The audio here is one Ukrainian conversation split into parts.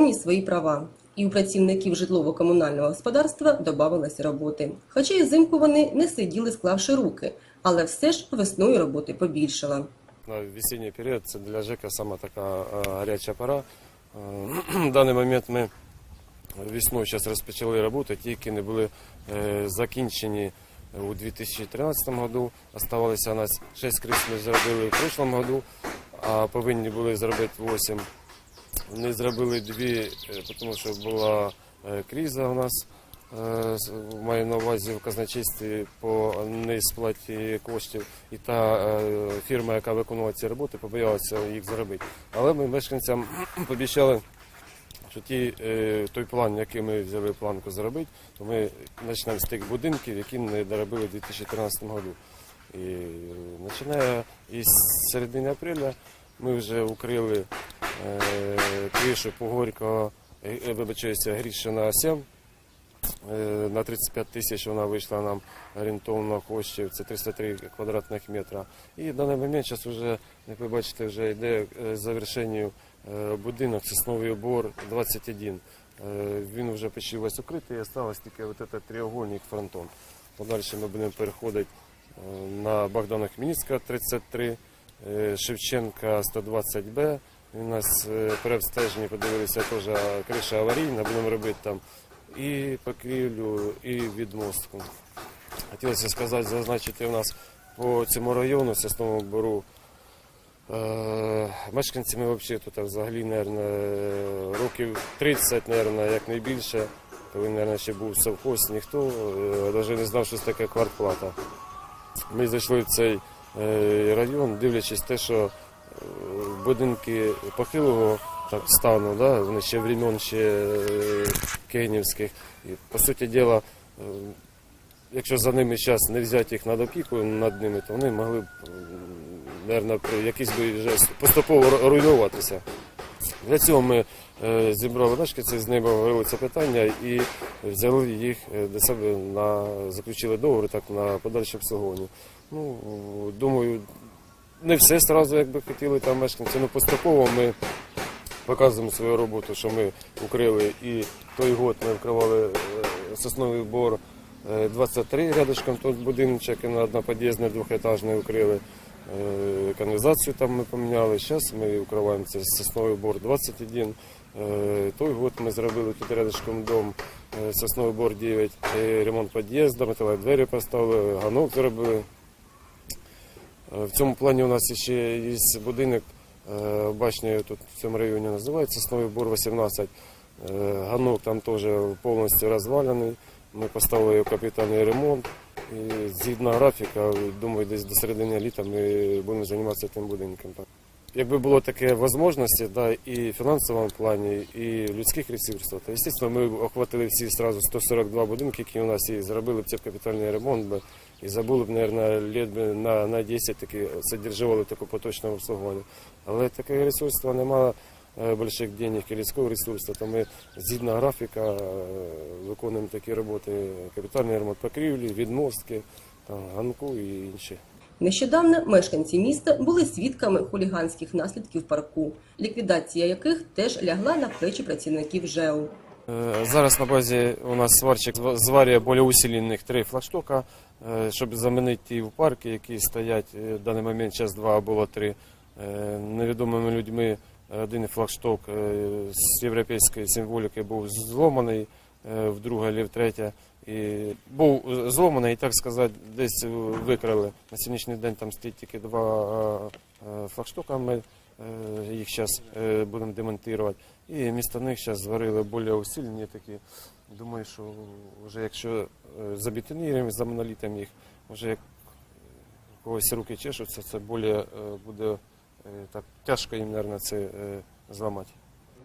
повні свої права. І у працівників житлово-комунального господарства додавалося роботи. Хоча і взимку вони не сиділи, склавши руки, але все ж весною роботи побільшало. На весенний період це для ЖЕКа саме така гаряча пора. Е, В даний момент ми весною зараз розпочали роботи, ті, які не були е, закінчені у 2013 году. Оставалося у нас 6 крис ми зробили в прошлом году, а повинні були зробити 8. Вони зробили дві, е, тому що була е, криза у нас. е, Маю на увазі в казначействі по несплаті коштів. І та фірма, яка виконувала ці роботи, побоялася їх зробити. Але ми мешканцям пообіцяли, що ті, той план, який ми взяли планку зробити, то ми почнемо з тих будинків, які не доробили в 2013 году. І починає із середини апреля ми вже укрили е, кришу по Горького, е, е, вибачаюся, Грішина 7. Е, На 35 тисяч вона вийшла нам орієнтовно коштів, це 303 квадратних метра. І в даний момент зараз вже, як ви бачите, вже йде е, завершенню е, будинок Сосновий Бор 21. Е, Він вже почти весь укритий, і залишилось тільки от этот треугольник фронтон. Подальше ми будемо переходити е, на Богдана Хмельницького 33, е, Шевченка 120Б. У нас е, при обстеженні подивилися теж криша аварійна, будемо робити там і покрівлю, і відмостку. Хотілося сказати, зазначити у нас по цьому району, Сосновому Бору, е, мешканці ми взагалі тут взагалі, мабуть, років 30, мабуть, як найбільше, коли, мабуть, ще був совхоз, ніхто навіть не знав, що це таке квартплата. Ми зайшли в цей е, район, дивлячись те, що е, будинки похилого так, стану, да, вони ще времен ще е, кенівських. І, по суті діла, е, якщо за ними зараз не взяти їх над опіку над ними, то вони могли б, мабуть, якісь би вже поступово руйнуватися. Для цього ми е, зібрали мешканців, з ними говорили це питання і взяли їх до себе на заключили договори так на подальше обслуговування. Ну, думаю, не все одразу, як би хотіли там мешканці, але поступово ми показуємо свою роботу, що ми укрили і той год ми вкривали е, сосновий бор е, 23 рядышком тут будиночок і на однопод'їзний двохетажний укрили. Е, Каналізацію там ми поміняли. Зараз ми укриваємо це сосновий бор 21. Е, Той год ми зробили тут рядышком дом е, сосновий бор 9, е, ремонт під'їзду, металеві двері поставили, ганок зробили. Е, В цьому плані у нас ще є будинок е, башня тут в цьому районі називається Сосновий Бор 18. Е, Ганок там теж повністю розвалений. Ми поставили капітальний ремонт. І згідно графіка, думаю, десь до середини літа ми будемо займатися тим будинком. Якби було таке можливості, да, і в фінансовому плані, і людських ресурсів, то, звісно, ми б охватили всі сразу 142 будинки, які у нас є, зробили б цей капітальний ремонт, і забули б, мабуть, літ би на, на 10 таки содержували таке поточне обслуговування. Але таке ресурсу немає е, больших денег і людського ресурсу, то ми згідно графіка е, виконуємо такі роботи, капітальний ремонт покрівлі, відмостки, там, ганку і інші. Нещодавно мешканці міста були свідками хуліганських наслідків парку, ліквідація яких теж лягла на плечі працівників ЖЕУ. Е, Зараз на базі у нас сварщик зва- зварює більш усилених три флагштока, е, щоб замінити ті в парку, які стоять е, в даний момент час два або три. Невідомими людьми один флагшток з європейської символіки був зломаний, е, вдруге або втретє. І був зломаний, і так сказати, десь викрали. На сьогоднішній день там стоїть тільки два флагштока. Їх зараз будемо демонтувати. І місто них зараз зварили більш усилені такі. Думаю, що вже якщо е, забетоніруємо за монолітом їх, вже як когось руки чешуться, це більш е, буде е, так тяжко їм, мабуть, це е, зламати.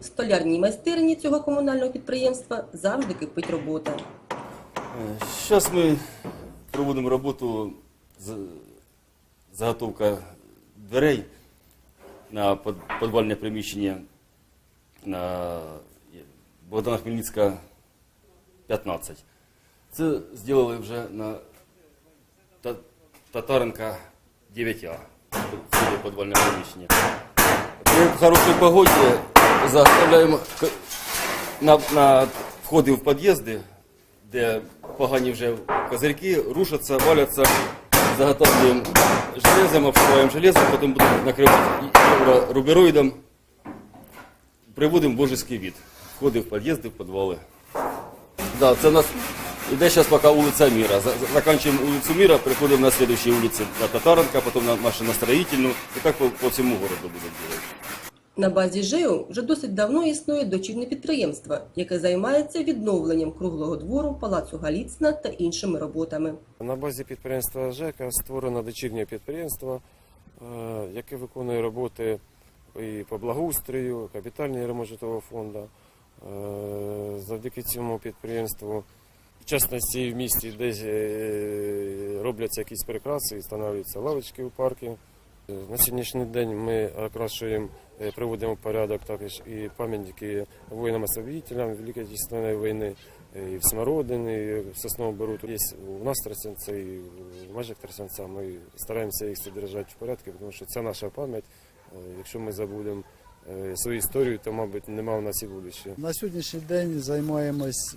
В столярній майстерні цього комунального підприємства завжди кипить робота. Зараз ми проводимо роботу з заготовка дверей на под- підвальне приміщення на Богдана Хмельницька 15. Це зробили вже на Та- Татаренка 9А. Це підвальне приміщення. При хорошій погоді заготовляємо на, на входи в під'їзди, де погані вже козирки, рушаться, валяться, заготовлюємо железом, обшиваємо железом, потім будемо накривати єврорубероїдом. Приводимо божеський вид. Входи в під'їзди, в підвали. Да, це у нас іде зараз поки вулиця Міра. За- за- Закінчуємо вулицю Міра, приходимо на слідчі вулиці на Татаренка, потім на машиностроїтельну. І так по, по всьому городу будемо робити. На базі ЖЕУ вже досить давно існує дочірнє підприємство, яке займається відновленням круглого двору, палацу Галіцина та іншими роботами. На базі підприємства ЖЕКа створено дочірнє підприємство, е, яке виконує роботи і по благоустрою, капітальний ремонт житлового фонду. Е, Завдяки цьому підприємству, в частності в місті, десь е, робляться якісь прикраси і встановлюються лавочки у парку. Е, На сьогоднішній день ми окрашуємо, е, приводимо в порядок також і пам'ятники воїнам-освободителям Великої Отечественної війни, е, і в Смородини, і в Сосновому Беру. Є у нас Тросянця і в межах Тросянця. Ми стараємося їх содержати в порядку, тому що це наша пам'ять. Якщо ми забудемо свою історію, то, мабуть, нема в нас і будущого. На сьогоднішній день займаємось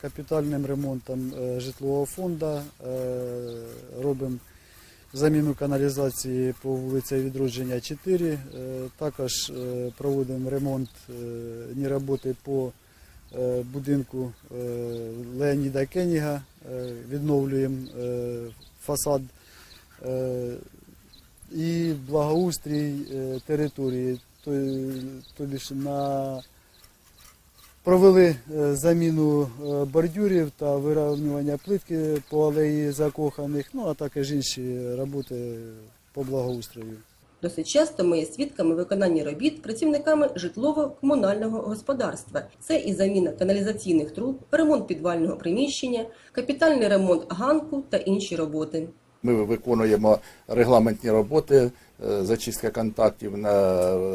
капітальним ремонтом житлового фонду, робимо заміну каналізації по вулиці Відродження 4. е, Також е, проводимо ремонт е, роботи по будинку Леоніда Кеніга, відновлюємо фасад і благоустрій території. То- Тобі ж на провели е, заміну е, бордюрів та вирівнювання плитки по алеї закоханих, ну а також інші роботи по благоустрою. Досить часто ми є свідками виконання робіт працівниками житлово-комунального господарства. Це і заміна каналізаційних труб, ремонт підвального приміщення, капітальний ремонт ганку та інші роботи. Ми виконуємо регламентні роботи, е, зачистка контактів на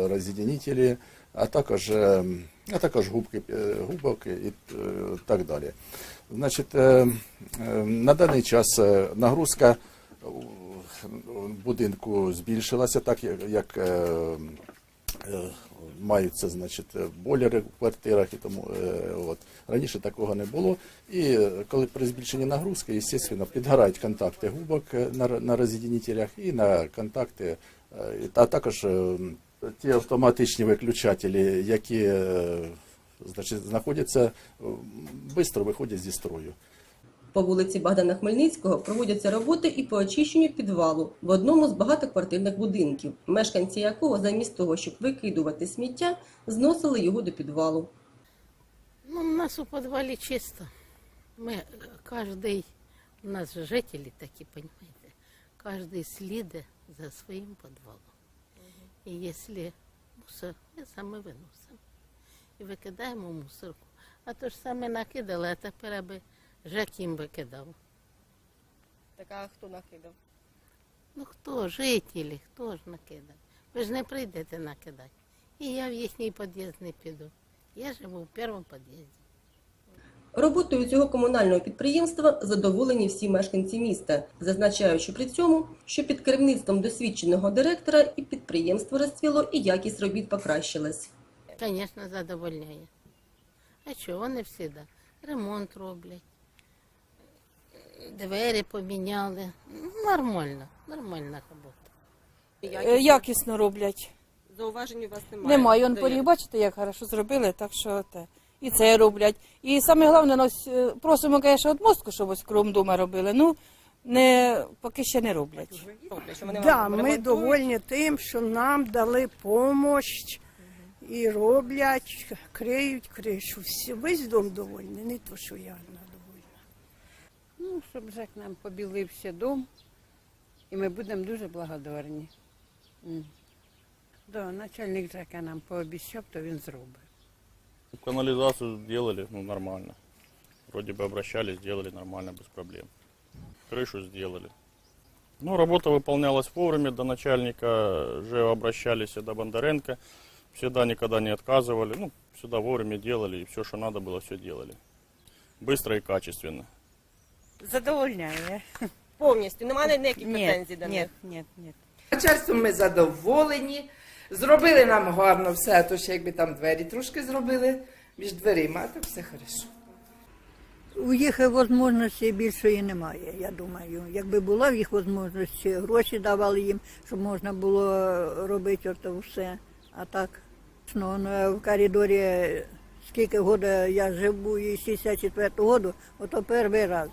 роз'єднітелі, а також, е, а також губки, е, губок і е, так далі. Значить, е, на даний час нагрузка будинку збільшилася, так як- маються значить, бойлери в квартирах і тому от. раніше такого не було. І коли при збільшенні нагрузки, звісно, підгорають контакти губок на, на роз'єднітелях і на контакти, а також ті автоматичні виключателі, які е, значить, знаходяться, швидко виходять зі строю. По вулиці Богдана Хмельницького проводяться роботи і по очищенню підвалу в одному з багатоквартирних будинків, мешканці якого замість того, щоб викидувати сміття, зносили його до підвалу. Ну, у нас у подвале чисто. Мы э, каждый, у нас же жители такие, понимаете, каждый следит за своим подвалом. И если мусор, ми саме виносимо. І викидаємо в мусорку. А то ж саме накидали, а тепер аби Жек їм викидав. Така хто накидав? Ну хто, жителі, хто ж накидав? Ви ж не прийдете накидати. І я в їхній під'їзд не піду. Я живу в першому під'їзді. Роботою цього комунального підприємства задоволені всі мешканці міста, зазначаючи при цьому, що під керівництвом досвідченого директора і підприємство розцвіло, і якість робіт покращилась. Звісно, задовольняє. А що, вони всі да. ремонт роблять, двері поміняли. Нормально, нормальна робота. Е, якісно роблять. Зауважень у вас Немає. Он поріг, бачите, як хорошо зробили, так що те. І це роблять. І саме головне, ну, е, просимо, звісно, від мозку, щоб ось кром дома робили. Ну, не, поки ще не роблять. Да, ми довольні тим, що нам дали допомогу і роблять, криють кришу. Всі, весь дом довольний, не то, що я одна довольна. Ну, щоб ЖЕК нам побілився дом, і ми будемо дуже благодарні. Да, начальник ЖЕКа нам пообіцяв, то він зробить. Канализацию сделали, ну, нормально. Вроде бы обращались, сделали нормально, без проблем. Крышу сделали. Ну, работа выполнялась вовремя, до начальника же обращались и до Бондаренко. Всегда никогда не отказывали, ну, всегда вовремя делали, и все, что надо было, все делали. Быстро и качественно. Задовольняє. Повністю немає ніяких Ні, ні, ні, ні. Начальством ми задоволені. Зробили нам гарно все, то ще якби там двері трошки зробили між дверима, а все хорошо. У їх можливості більшої немає, я думаю. Якби була в їх можливості, гроші давали їм, щоб можна було робити ото все. А так, ну, ну, в коридорі скільки года я живу, і 64-го году, ото перший раз.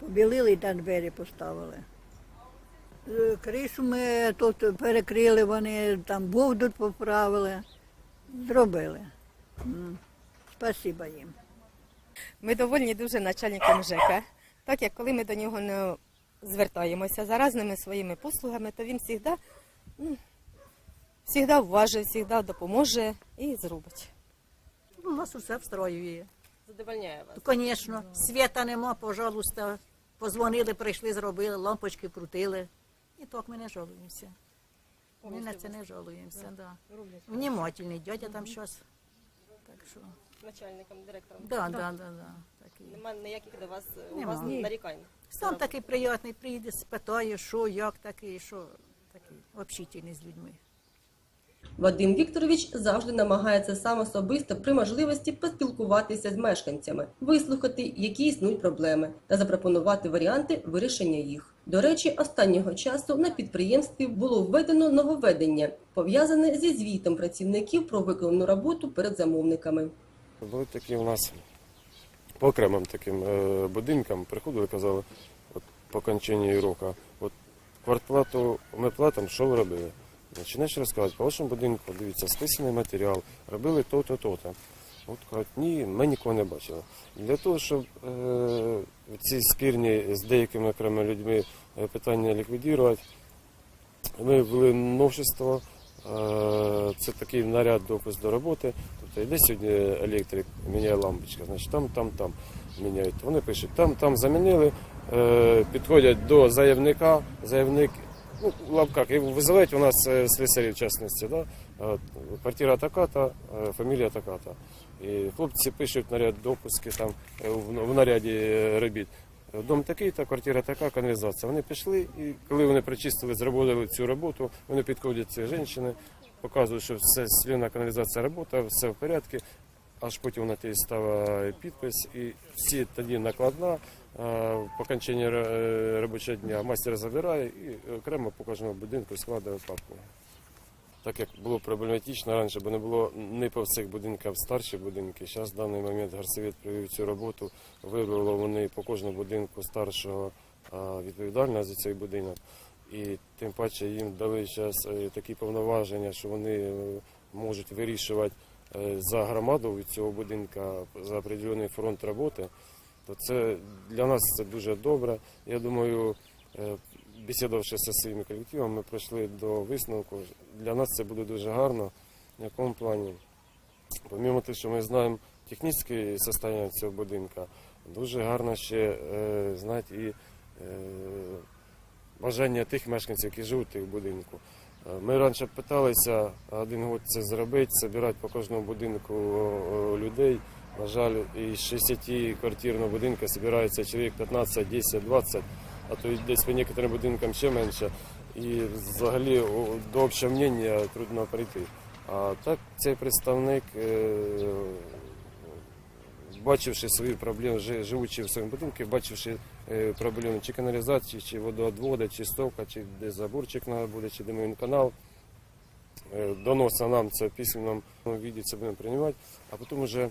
Побілили і там двері поставили. Е, Кришу ми тут перекрили, вони там бовдур поправили, зробили. Спасибо їм. Ми довольні дуже начальником ЖЕКа, так як коли ми до нього не звертаємося за різними своїми послугами, то він завжди, ну, завжди вважить, завжди допоможе і зробить. У нас усе встроює. Задовольняє вас. Звісно, світа нема, пожалуйста. Позвонили, прийшли, зробили, лампочки крутили. І так ми не жалуємося. Ми на це не жалуємося, да. Внімательний дядя там щось. Так що, Начальником, директором. да, да, да, да. Такий. Немає ніяких до вас у Нема. вас Ні. нарікань. Сам такий приятний, приїде, спитає, що, як такий, що такий, общительний з людьми. Вадим Вікторович завжди намагається сам особисто при можливості поспілкуватися з мешканцями, вислухати, які існують проблеми, та запропонувати варіанти вирішення їх. До речі, останнього часу на підприємстві було введено нововведення, пов'язане зі звітом працівників про виконану роботу перед замовниками. Були такі у нас по окремим таким е, будинкам приходили, казали, от по окончанні року, от квартплату ми платимо, що ви робили? Починаєш розказувати, по вашому будинку, дивіться, списаний матеріал, робили то-то, то-то. От кажуть, ні, ми нікого не бачили. Для того, щоб е, ці спірні з деякими окремими людьми е, питання ліквідувати, ми ввели новшество. Е, Це такий наряд допуск до роботи. Тобто йде сьогодні електрик, міняє лампочка, значить там, там, там міняють. Вони пишуть, там, там замінили, е, підходять до заявника, заявник, ну, лапках, і визивають у нас е, слесарі, в частності, да? Квартира така-то, е, фамілія така-то. І хлопці пишуть наряд допуски там е, в, наряді е, робіт. Дом такий-то, квартира така, каналізація. Вони пішли, і коли вони прочистили, зробили цю роботу, вони підходять ці жінки, показують, що все слівна каналізація робота, все в порядку. Аж потім вона тоді ставить підпис, і всі тоді накладна. е, По окончанні робочого дня мастер забирає і окремо по кожному будинку складає папку. Так як було проблематично раніше, бо не було не по всіх будинках старші будинки. Зараз в даний момент Гарсовет провів цю роботу, вибрало вони по кожному будинку старшого відповідального за цей будинок. І тим паче їм дали зараз такі повноваження, що вони е, можуть вирішувати е, за громаду від цього будинка за определений фронт роботи. То це для нас це дуже добре. Я думаю, е, зі своїми колективами, ми прийшли до висновку. Для нас це буде дуже гарно. В якому плані? Помимо того, що ми знаємо технічне состояние цього будинку, дуже гарно ще е, знати і е, бажання тих мешканців, які живуть в будинку. Е, Ми раніше питалися один год це зробити, збирати по кожному будинку людей. На жаль, із 60 квартирного будинку збирається чоловік 15, 10, 20, а то десь по некоторим будинкам ще менше. І взагалі до общого мнення трудно прийти. А так цей представник, е, бачивши свої проблеми, живучи в своєму будинку, бачивши е, проблеми чи каналізації, чи водоотводу, чи стовка, чи де заборчик треба буде, чи димовий канал, е, доносить нам це в письменному віді, це будемо приймати, а потім вже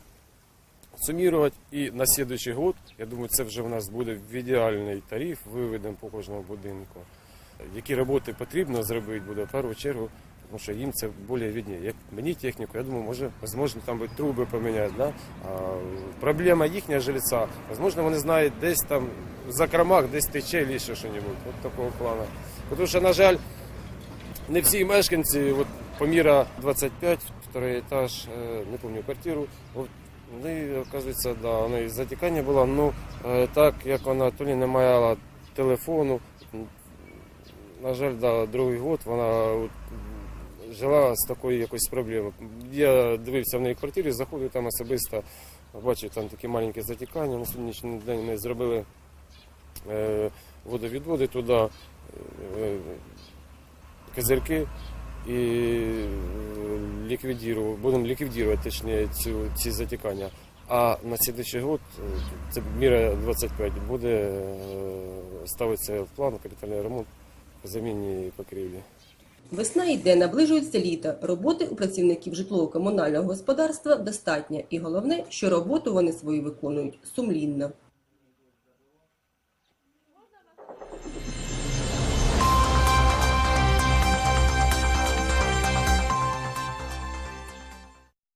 суммировать і на следующий год, я думаю, це вже в нас буде в ідеальний тариф, виведемо по кожному будинку. Які роботи потрібно зробити буде в першу чергу, тому що їм це більш видніше. Як мені техніку, я думаю, може, можливо, там би труби поміняти. Да? А, проблема їхня жильця, можливо, вони знають десь там в закромах, десь тече чи ще щось. От такого плану. Тому що, на жаль, не всі мешканці, от Поміра 25, второй етаж, е, не пам'ятаю квартиру, вони, оказується, да, вона і затікання було, ну е, так як вона то не мала телефону, на жаль, да, другий год вона жила з такою якоюсь проблемою. Я дивився в неї квартирі, заходив там особисто, бачив там такі маленькі затікання. На сьогоднішній день ми зробили е, водовідводи туди, е, козирки і е, ліквідіру- будемо ліквідувати точніше, цю, ці затікання. А на слідчий год, е, це міра 25, буде е, ставитися в план капітальний ремонт заміні покрівлі. Весна йде, наближується літо. Роботи у працівників житлово-комунального господарства достатньо. І головне, що роботу вони свою виконують сумлінно.